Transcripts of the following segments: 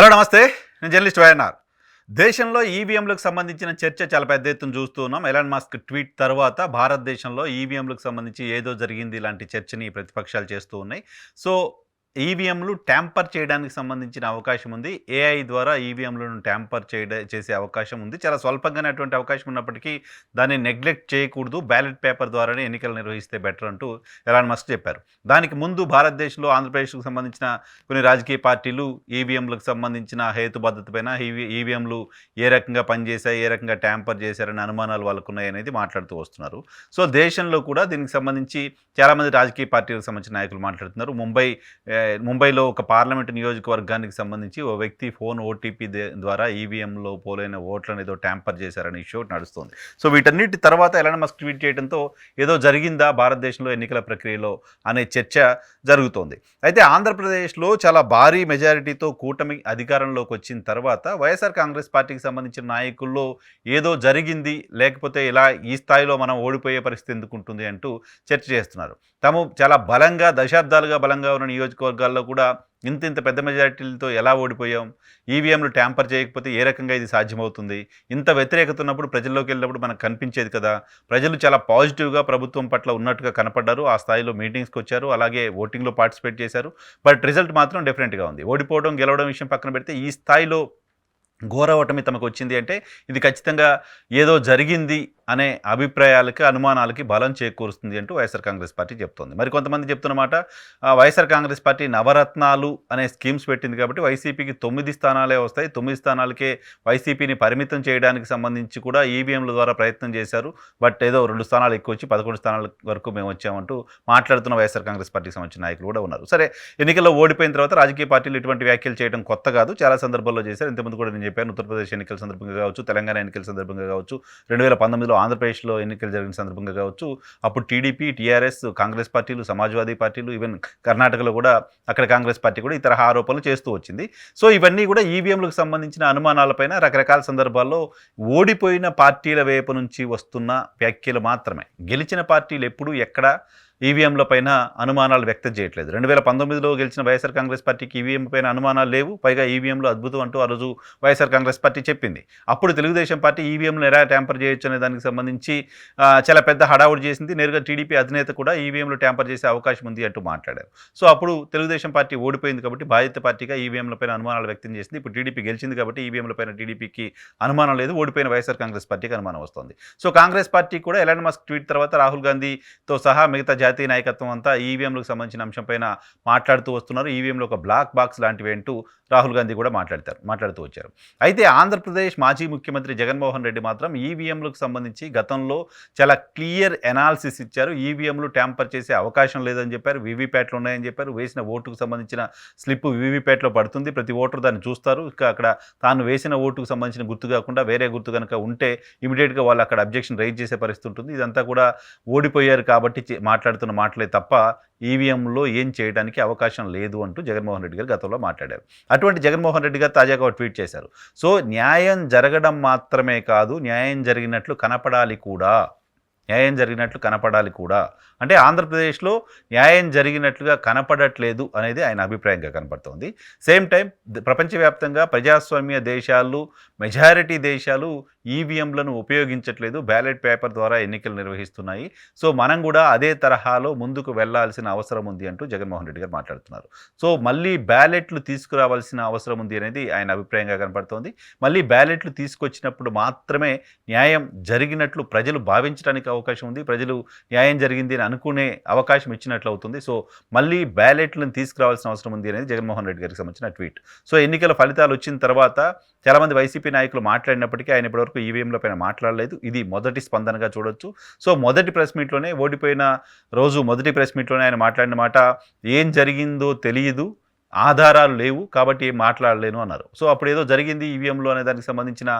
Hello నమస్తే. నేను journalist YNR. దేశంలో ఈవీఎంలకు సంబంధించిన చర్చ చాలా పెద్ద ఎత్తున చూస్తూ ఉన్నాం. ఎలాన్ మాస్క్ ట్వీట్ తర్వాత భారతదేశంలో ఈవీఎంలకు సంబంధించి ఏదో జరిగింది ఇలాంటి చర్చని ప్రతిపక్షాలు చేస్తూ ఉన్నాయి. సో ఈవీఎంలు ట్యాంపర్ చేయడానికి సంబంధించిన అవకాశం ఉంది. ఏఐ ద్వారా ఈవీఎంలను ట్యాంపర్ చేయడ చేసే అవకాశం ఉంది. చాలా స్వల్పంగానే అటువంటి అవకాశం ఉన్నప్పటికీ దాన్ని నెగ్లెక్ట్ చేయకూడదు. బ్యాలెట్ పేపర్ ద్వారానే ఎన్నికలు నిర్వహిస్తే బెటర్ అంటూ ఎలాన్ మస్క్ చెప్పారు. దానికి ముందు భారతదేశంలో ఆంధ్రప్రదేశ్కు సంబంధించిన కొన్ని రాజకీయ పార్టీలు ఈవీఎంలకు సంబంధించిన హేతుబద్ధతపైన ఈవీ ఈవీఎంలు ఏ రకంగా పనిచేశాయి ఏ రకంగా ట్యాంపర్ చేశారనే అనుమానాలు వాళ్ళకు ఉన్నాయి అనేది మాట్లాడుతూ వస్తున్నారు. సో దేశంలో కూడా దీనికి సంబంధించి చాలామంది రాజకీయ పార్టీలకు సంబంధించిన నాయకులు మాట్లాడుతున్నారు. ముంబై ముంబైలో ఒక పార్లమెంటు నియోజకవర్గానికి సంబంధించి ఓ వ్యక్తి ఫోన్ ఓటీపీ ద్వారా ఈవీఎంలో పోలైన ఓట్లను ఏదో ట్యాంపర్ చేశారనే ఇష్యూ నడుస్తుంది. సో వీటన్నిటి తర్వాత ఎలాన మస్క్ ట్వీట్ చేయడంతో ఏదో జరిగిందా భారతదేశంలో ఎన్నికల ప్రక్రియలో అనే చర్చ జరుగుతోంది. అయితే ఆంధ్రప్రదేశ్లో చాలా భారీ మెజారిటీతో కూటమి అధికారంలోకి వచ్చిన తర్వాత వైఎస్ఆర్ కాంగ్రెస్ పార్టీకి సంబంధించిన నాయకుల్లో ఏదో జరిగింది లేకపోతే ఇలా ఈ స్థాయిలో మనం ఓడిపోయే పరిస్థితి ఎందుకు ఉంటుంది అంటూ చర్చ చేస్తున్నారు. తాము చాలా బలంగా దశాబ్దాలుగా బలంగా ఉన్న నియోజకవర్గాల్లో కూడా ఇంత ఇంత పెద్ద మెజారిటీలతో ఎలా ఓడిపోయాం? ఈవీఎంలు ట్యాంపర్ చేయకపోతే ఏ రకంగా ఇది సాధ్యమవుతుంది? ఇంత వ్యతిరేకత ఉన్నప్పుడు ప్రజల్లోకి వెళ్ళినప్పుడు మనకు కనిపించేది కదా? ప్రజలు చాలా పాజిటివ్గా ప్రభుత్వం పట్ల ఉన్నట్టుగా కనపడ్డారు. ఆ స్థాయిలో మీటింగ్స్కి వచ్చారు అలాగే ఓటింగ్లో పార్టిసిపేట్ చేశారు. బట్ రిజల్ట్ మాత్రం డిఫరెంట్గా ఉంది. ఓడిపోవడం గెలవడం విషయం పక్కన పెడితే ఈ స్థాయిలో ఘోర ఓటమి తమకు వచ్చింది అంటే ఇది ఖచ్చితంగా ఏదో జరిగింది అనే అభిప్రాయాలకి అనుమానాలకి బలం చేకూరుస్తుంది అంటూ వైఎస్ఆర్ కాంగ్రెస్ పార్టీ చెప్తోంది. మరి కొంతమంది చెప్తున్నమాట వైఎస్ఆర్ కాంగ్రెస్ పార్టీ నవరత్నాలు అనే స్కీమ్స్ పెట్టింది కాబట్టి వైసీపీకి తొమ్మిది స్థానాలే వస్తాయి. తొమ్మిది స్థానాలకే వైసీపీని పరిమితం చేయడానికి సంబంధించి కూడా ఈవీఎంల ద్వారా ప్రయత్నం చేశారు. బట్ ఏదో రెండు స్థానాలు ఎక్కువ వచ్చి పదకొండు స్థానాల వరకు మేము వచ్చామంటూ మాట్లాడుతున్న వైఎస్ఆర్ కాంగ్రెస్ పార్టీకి సంబంధించిన నాయకులు కూడా ఉన్నారు. సరే ఎన్నికల్లో ఓడిపోయిన తర్వాత రాజకీయ పార్టీలు ఇటువంటి వ్యాఖ్యలు చేయడం కొత్త కాదు. చాలా సందర్భాల్లో చేశారు. ఇంతకుముందు కూడా నేను చెప్పాను ఉత్తరప్రదేశ్ ఎన్నికల సందర్భంగా కావచ్చు తెలంగాణ ఎన్నికల సందర్భంగా కావచ్చు రెండు వేల పంతొమ్మిదిలో ఆంధ్రప్రదేశ్లో ఎన్నికలు జరిగిన సందర్భంగా కావచ్చు అప్పుడు టీడీపీ టీఆర్ఎస్ కాంగ్రెస్ పార్టీలు సమాజ్వాదీ పార్టీలు ఈవెన్ కర్ణాటకలో కూడా అక్కడ కాంగ్రెస్ పార్టీ కూడా ఈ తరహా ఆరోపణలు చేస్తూ వచ్చింది. సో ఇవన్నీ కూడా ఈవీఎంలకు సంబంధించిన అనుమానాలపైన రకరకాల సందర్భాల్లో ఓడిపోయిన పార్టీల వైపు నుంచి వస్తున్న వ్యాఖ్యలు మాత్రమే. గెలిచిన పార్టీలు ఎప్పుడు ఎక్కడ ఈవీఎంల పైన అనుమానాలు వ్యక్తం చేయట్లేదు. రెండు వేల పంతొమ్మిదిలో గెలిచిన వైఎస్ఆర్ కాంగ్రెస్ పార్టీకి ఈవీఎం పైన అనుమానాలు లేవు. పైగా ఈవీఎంలో అద్భుతం అంటూ ఆ రోజు వైఎస్ఆర్ కాంగ్రెస్ పార్టీ చెప్పింది. అప్పుడు తెలుగుదేశం పార్టీ ఈవీఎంలు ఎలా ట్యాంపర్ చేయొచ్చు అనే దానికి సంబంధించి చాలా పెద్ద హడావుడి చేసింది. నేరుగా టీడీపీ అధినేత కూడా ఈవీఎంలు ట్యాంపర్ చేసే అవకాశం ఉంది అంటూ మాట్లాడారు. సో అప్పుడు తెలుగుదేశం పార్టీ ఓడిపోయింది కాబట్టి బాధిత పార్టీగా ఈవీఎంల పైన అనుమానాలు వ్యక్తం చేసింది. ఇప్పుడు టీడీపీ గెలిచింది కాబట్టి ఈవీఎంల పైన టీడీపీకి అనుమానం లేదు. ఓడిపోయిన వైఎస్ఆర్ కాంగ్రెస్ పార్టీకి అనుమానం వస్తుంది. సో కాంగ్రెస్ పార్టీ కూడా ఎలాంటి మస్క్ ట్వీట్ తర్వాత రాహుల్ గాంధీతో సహా మిగతా జాతీయ నాయకత్వం అంతా ఈవీఎంలకు సంబంధించిన అంశంపైన మాట్లాడుతూ వస్తున్నారు. ఈవీఎంలో ఒక బ్లాక్ బాక్స్ లాంటివి అంటూ రాహుల్ గాంధీ కూడా మాట్లాడతారు మాట్లాడుతూ వచ్చారు. అయితే ఆంధ్రప్రదేశ్ మాజీ ముఖ్యమంత్రి జగన్మోహన్ రెడ్డి మాత్రం ఈవీఎంలకు సంబంధించి గతంలో చాలా క్లియర్ ఎనాలిసిస్ ఇచ్చారు. ఈవీఎంలు ట్యాంపర్ చేసే అవకాశం లేదని చెప్పారు. వీవీప్యాట్లు ఉన్నాయని చెప్పారు. వేసిన ఓటుకు సంబంధించిన స్లిప్ వీవీప్యాట్లో పడుతుంది. ప్రతి ఓటరు దాన్ని చూస్తారు. ఇక అక్కడ తాను వేసిన ఓటుకు సంబంధించిన గుర్తు కాకుండా వేరే గుర్తు కనుక ఉంటే ఇమీడియట్గా వాళ్ళు అక్కడ అబ్జెక్షన్ రైజ్ చేసే పరిస్థితి ఉంటుంది. ఇదంతా కూడా ఓడిపోయారు కాబట్టి మాట్లాడుతూ మాట్లాడుతున్న మాటలే తప్ప ఈవీఎంలో ఏం చేయడానికి అవకాశం లేదు అంటూ జగన్మోహన్ రెడ్డి గారు గతంలో మాట్లాడారు. అటువంటి జగన్మోహన్ రెడ్డి గారు తాజాగా ఒక ట్వీట్ చేశారు. సో న్యాయం జరగడం మాత్రమే కాదు న్యాయం జరిగినట్లు కనపడాలి కూడా. న్యాయం జరిగినట్లు కనపడాలి కూడా. అంటే ఆంధ్రప్రదేశ్లో న్యాయం జరిగినట్లుగా కనపడట్లేదు అనేది ఆయన అభిప్రాయంగా కనపడుతోంది. సేమ్ టైం ప్రపంచవ్యాప్తంగా ప్రజాస్వామ్య దేశాలు మెజారిటీ దేశాలు ఈవీఎంలను ఉపయోగించట్లేదు బ్యాలెట్ పేపర్ ద్వారా ఎన్నికలు నిర్వహిస్తున్నాయి. సో మనం కూడా అదే తరహాలో ముందుకు వెళ్ళాల్సిన అవసరం ఉంది అంటూ జగన్మోహన్ రెడ్డి గారు మాట్లాడుతున్నారు. సో మళ్ళీ బ్యాలెట్లు తీసుకురావాల్సిన అవసరం ఉంది అనేది ఆయన అభిప్రాయంగా కనపడుతోంది. మళ్ళీ బ్యాలెట్లు తీసుకొచ్చినప్పుడు మాత్రమే న్యాయం జరిగినట్లు ప్రజలు భావించడానికి అవకాశం ఉంది. ప్రజలు న్యాయం జరిగింది అని అనుకునే అవకాశం ఇచ్చినట్లు అవుతుంది సో మళ్ళీ బ్యాలెట్లను తీసుకురావాల్సిన అవసరం ఉంది అనేది జగన్మోహన్ రెడ్డి గారికి సంబంధించిన ట్వీట్. సో ఎన్నికల ఫలితాలు వచ్చిన తర్వాత చాలామంది వైసీపీ నాయకులు మాట్లాడినప్పటికీ ఆయన ఇప్పటివరకు ఈవీఎంల పైన మాట్లాడలేదు. ఇది మొదటి స్పందనగా చూడొచ్చు. సో మొదటి ప్రెస్ మీట్లోనే ఓడిపోయిన రోజు మొదటి ప్రెస్ మీట్లోనే ఆయన మాట్లాడిన మాట ఏం జరిగిందో తెలియదు ఆధారాలు లేవు కాబట్టి ఏం మాట్లాడలేను అన్నారు. సో అప్పుడు ఏదో జరిగింది ఈవీఎంలో అనే దానికి సంబంధించిన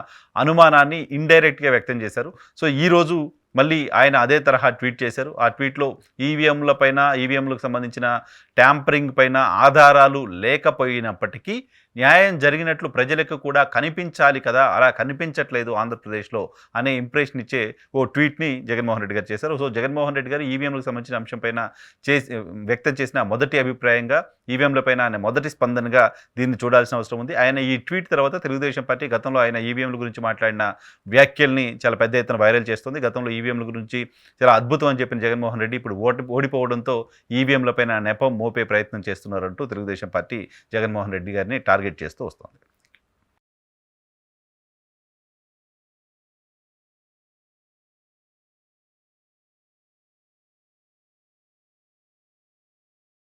అనుమానాన్ని ఇండైరెక్ట్గా వ్యక్తం చేశారు. సో ఈరోజు మళ్ళీ ఆయన అదే తరహా ట్వీట్ చేశారు. ఆ ట్వీట్లో ఈవీఎంల పైన ఈవీఎంలకు సంబంధించిన ట్యాంపరింగ్ పైన ఆధారాలు లేకపోయినప్పటికీ న్యాయం జరిగినట్లు ప్రజలకు కూడా కనిపించాలి కదా? అలా కనిపించట్లేదు ఆంధ్రప్రదేశ్లో అనే ఇంప్రెషన్ ఇచ్చే ఓ ట్వీట్ని జగన్మోహన్ రెడ్డి గారు చేశారు. సో జగన్మోహన్ రెడ్డి గారు ఈవీఎంలకు సంబంధించిన అంశంపైన చేసి వ్యక్తం చేసిన మొదటి అభిప్రాయంగా ఈవీఎంలపైన ఆయన మొదటి స్పందనగా దీన్ని చూడాల్సిన అవసరం ఉంది. ఆయన ఈ ట్వీట్ తర్వాత తెలుగుదేశం పార్టీ గతంలో ఆయన ఈవీఎంల గురించి మాట్లాడిన వ్యాఖ్యల్ని చాలా పెద్ద ఎత్తున వైరల్ చేస్తుంది. గతంలో ఈవీఎంల గురించి చాలా అద్భుతం అని చెప్పిన జగన్మోహన్ రెడ్డి ఇప్పుడు ఓటు ఓడిపోవడంతో ఈవీఎంలపైన నెపం మోపే ప్రయత్నం చేస్తున్నారంటూ తెలుగుదేశం పార్టీ జగన్మోహన్ రెడ్డి గారిని టార్గెట్ చేస్తూ వస్తుంది.